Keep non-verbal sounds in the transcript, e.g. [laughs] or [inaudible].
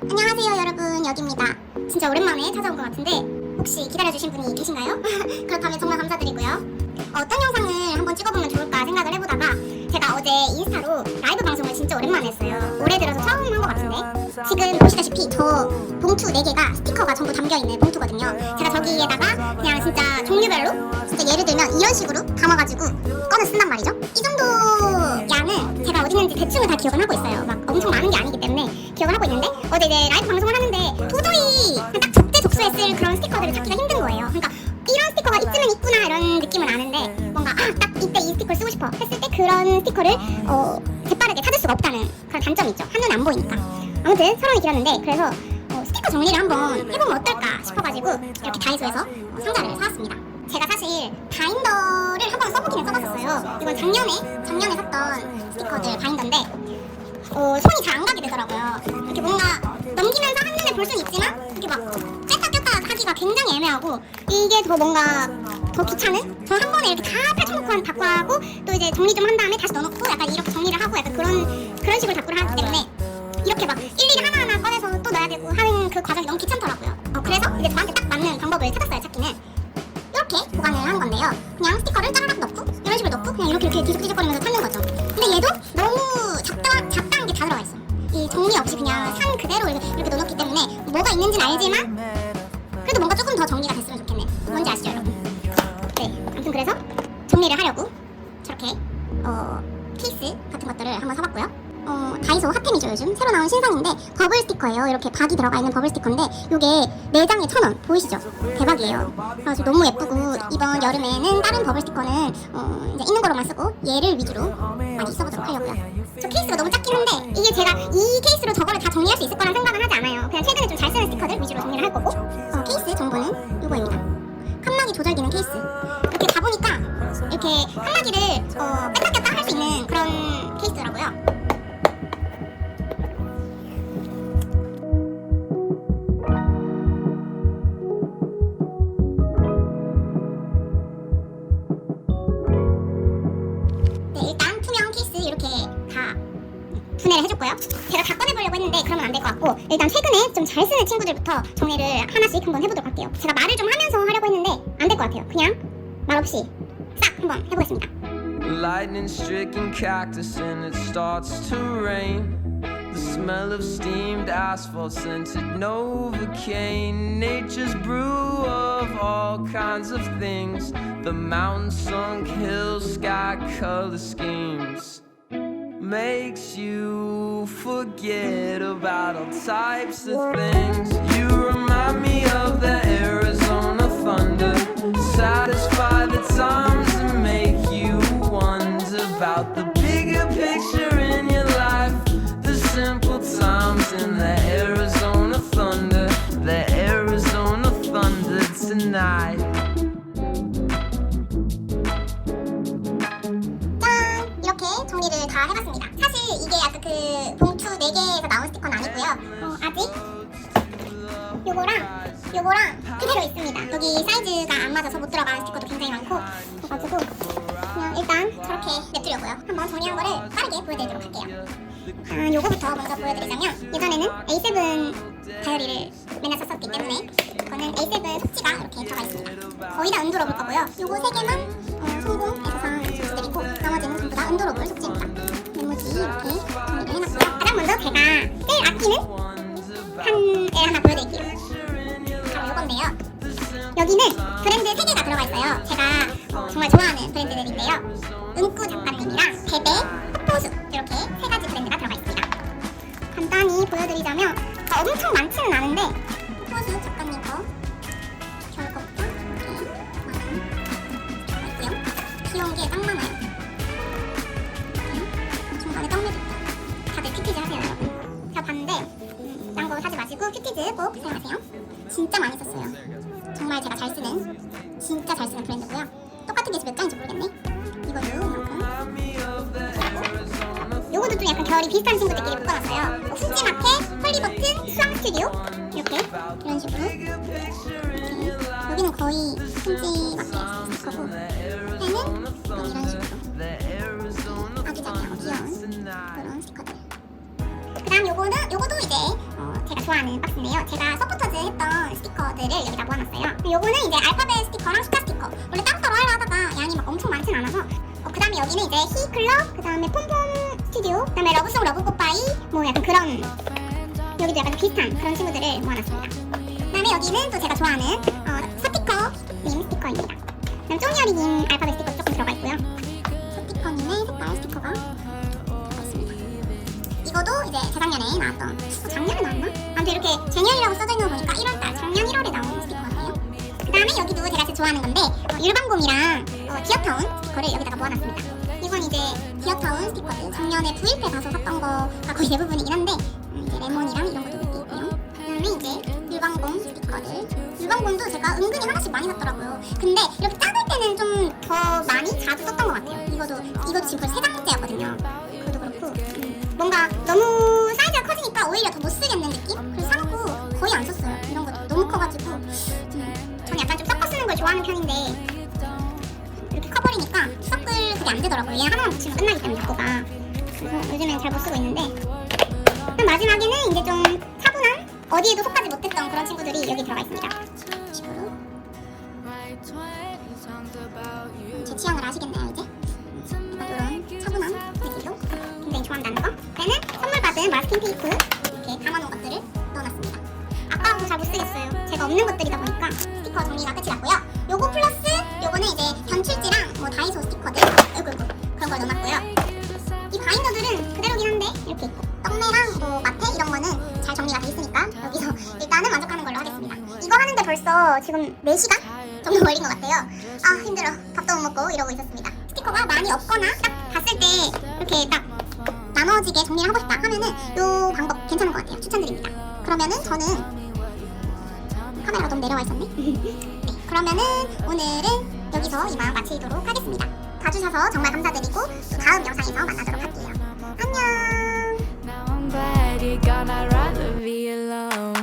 안녕하세요 여러분. 여기입니다. 진짜 오랜만에 찾아온 것 같은데 혹시 기다려주신 분이 계신가요? [laughs] 그렇다면 정말 감사드리고요. 어떤 영상을 한번 찍어보면 좋을까 생각을 해보다가 제가 어제 인스타로 라이브 방송을 진짜 오랜만에 했어요. 올해 들어서 처음 한 것 같은데 지금 보시다시피 저 봉투 4개가 스티커가 전부 담겨있는 봉투거든요. 제가 저기에다가 그냥 진짜 종류별로 진짜 예를 들면 이런 식으로 담아가지고 꺼내 쓴단 말이죠. 이 정도 양은 제가 어디 있는지 대충은 다 기억을 하고 있어요. 막 어제 이제 라이브 방송을 하는데 도저히 딱 적재적소에 쓸 그런 스티커들을 찾기가 힘든 거예요. 그러니까 이런 스티커가 있으면 있구나 이런 느낌은 아는데 뭔가 아 딱 이때 이 스티커를 쓰고 싶어 했을 때 그런 스티커를 어 재빠르게 찾을 수가 없다는 그런 단점이 있죠. 한눈에 안 보이니까. 아무튼 서론이 길었는데 그래서 어, 스티커 정리를 한번 해보면 어떨까 싶어가지고 이렇게 다이소에서 상자를 사왔습니다. 제가 사실 바인더를 한 번 써보기는 써봤었어요. 이건 작년에 작년에 샀던 스티커들 바인더인데 어, 손이 잘 안 가게 되더라고요. 이렇게 뭔가 넘기면서 한눈에 볼 수는 있지만 이렇게 막 뺐다 꼈다 하기가 굉장히 애매하고 이게 더 뭔가 더 귀찮은? 저 한 번에 이렇게 다 펼쳐놓고 한 바꿔 하고 또 이제 정리 좀 한 다음에 다시 넣어놓고 약간 이렇게 정리를 하고 약간 그런 그런 식으로 바꾸를 하기 때문에 이렇게 막 일일이 하나하나 꺼내서 또 넣어야 되고 하는 그 과정이 너무 귀찮더라고요. 어, 그래서 이제 저한테 딱 맞는 방법을 찾았어요 찾기는. 이렇게 보관을 하는 건데요. 그냥 스티커를 짜라락 넣고 이런 식으로 넣고 그냥 이렇게 이렇게 뒤적뒤적거리면서 찾는 거죠. 근데 얘도 뭐가 있는지는 알지만 그래도 뭔가 조금 더 정리가 됐으면 좋겠네. 뭔지 아시죠, 여러분? 네, 아무튼 그래서 정리를 하려고 저렇게 어 케이스 같은 것들을 한번 사봤고요. 어 다이소 핫템이죠 요즘 새로 나온 신상인데 버블 스티커예요. 이렇게 박이 들어가 있는 버블 스티커인데 이게 네 장에 천원 보이시죠? 대박이에요. 그래서 너무 예쁘고 이번 여름에는 다른 버블 스티커는 어 이제 있는 거로만 쓰고 얘를 위주로 많이 써보도록 하려고요. 저 케이스가 너무 작긴 한데 이게 제가 이 케이스로 저거를 다 정리할 수 있을 거란 생각 보니까 이렇게 칸막이를 어, 뺐다 꼈다 할 수 있는 그런 케이스더라고요. 네, 일단 투명 케이스 이렇게 다 분해를 해줬고요. 제가 다 꺼내보려고 했는데 그러면 안 될 것 같고 일단 최근에 좀 잘 쓰는 친구들부터 정리를 하나씩 한번 해보도록 할게요. 제가 말을 좀 하면서 하려고 했는데 안 될 것 같아요. 그냥 말 없이 싹 한번 해보겠습니다. Lightning stricken cactus and it starts to rain. The smell of steamed asphalt scented Novocaine. Nature's brew of all kinds of things. The mountain sunk hills, sky color schemes. Makes you forget about all types of things. You remind me of the 요거랑 요거랑 그대로 있습니다. 여기 사이즈가 안 맞아서 못 들어간 스티커도 굉장히 많고 그래가지고 그냥 일단 저렇게 냅두려고요. 한번 정리한 거를 빠르게 보여드리도록 할게요. 아, 요거부터 먼저 보여드리자면 예전에는 A7 다이어리를 맨날 썼었기 때문에 이거는 A7 속지가 이렇게 들어가 있습니다. 거의 다 은도러블 거고요. 요거 세 개만 어, 성공해서 산 속지들이고 나머지는 전부 다 은도러블 속지입니다. 메모지 이렇게 정리를 해놨고요. 가장 먼저 제가 제일 아끼는 하나 보여드릴게요. 바로 요건데요. 여기는 브랜드 3개가 들어가 있어요. 제가 어, 정말 좋아하는 브랜드들인데요. 은꾸 작가님이랑 베베, 포포수 이렇게 세 가지 브랜드가 들어가 있습니다. 간단히 보여드리자면 어, 엄청 많지는 않은데 포포수 작가님 거 겨울 거부터 이렇게 많은 있고요. 귀여운 게 딱 많아요. 마시고 큐티즈 꼭 사용하세요. 진짜 많이 썼어요. 정말 제가 잘 쓰는 진짜 잘 쓰는 브랜드고요. 똑같은 게 몇 장인지 모르겠네. 이거도 이만큼. 요거도 좀 약간 결이 비슷한 친구들끼리 묶어놨어요. 뭐 후지마켓, 헐리버튼, 수왕 스튜디오 이렇게 이런 식으로. 이렇게. 여기는 거의 후지마켓 스티커고 얘는 여기 이런 식으로 아기자기하고 귀여운 그런 스티커들. 그다음 요거는 요거도 이제 어, 제가 좋아하는 박스인데요. 제가 서포터즈 했던 스티커들을 여기다 모아놨어요. 요거는 이제 알파벳 스티커랑 숫자 스티커. 원래 따로따로 하려 하다가 양이 막 엄청 많진 않아서 어, 그 다음에 여기는 이제 히클럽, 그 다음에 폼폼 스튜디오, 그 다음에 러브송 러브뽀빠이 뭐 약간 그런 여기도 약간 비슷한 그런 친구들을 모아놨습니다. 그 다음에 여기는 또 제가 좋아하는 어, 스티커님 스티커입니다. 그 다음 쪼니어리님 알파벳 스티커 조금 들어가 있고요. 스티커님의 색깔 스티커가. 이거도 이제 재작년에 나왔던 어, 작년에 나왔나? 아무튼 이렇게 제니얼이라고 써져 있는 거 보니까 1월달 작년 1월에 나온 스티커 같아요. 그 다음에 여기도 제가 제일 좋아하는 건데 어, 율방곰이랑 어, 디어타운 스티커를 여기다가 모아놨습니다. 이건 이제 디어타운 스티커들 작년에 부일패 가서 샀던 거가 거의 대부분이긴 한데 음, 이제 레몬이랑 이런 것도 몇개 있고요. 그 다음에 이제 율방곰 스티커들 율방곰도 제가 은근히 하나씩 많이 샀더라고요. 근데 이렇게 작을 때는 좀더 그게 안 되더라고요. 얘 하나만 붙이면 끝나기 때문에 자꾸가 그래서 요즘엔 잘 못 쓰고 있는데 그럼 마지막에는 이제 좀 차분한 어디에도 속하지 못했던 그런 친구들이 여기 들어가 있습니다. 이런 식으로 제 취향을 아시겠나요 이제? 약간 이런 차분한 느낌도 굉장히 좋아한다는 거. 얘는 선물 받은 마스킹 테이프 이렇게 담아놓은 것들을 넣어놨습니다. 아까운 거잘 못 쓰겠어요. 제가 없는 것들이다 보니까 스티커 정리가 끝이 났고요. 요거 플러스 요거는 이제 견출지랑 뭐 다이소 스티커들 아이고 그런 걸 넣어놨고요. 이 바인더들은 그대로긴 한데 이렇게 있고 떡매랑 뭐 마테 이런 거는 잘 정리가 돼 있으니까 여기서 일단은 만족하는 걸로 하겠습니다. 이거 하는데 벌써 지금 4시간 정도 걸린 것 같아요. 아 힘들어. 밥도 못 먹고 이러고 있었습니다. 스티커가 많이 없거나 딱 봤을 때 이렇게 딱 나눠지게 정리를 하고 싶다 하면은 이 방법 괜찮은 것 같아요. 추천드립니다. 그러면은 저는 카메라가 너무 내려와 있었네. [laughs] 네, 그러면은 오늘은 여기서 이만 마치도록 하겠습니다. 봐주셔서 정말 감사드리고 또 다음 영상에서 만나도록 할게요. 안녕.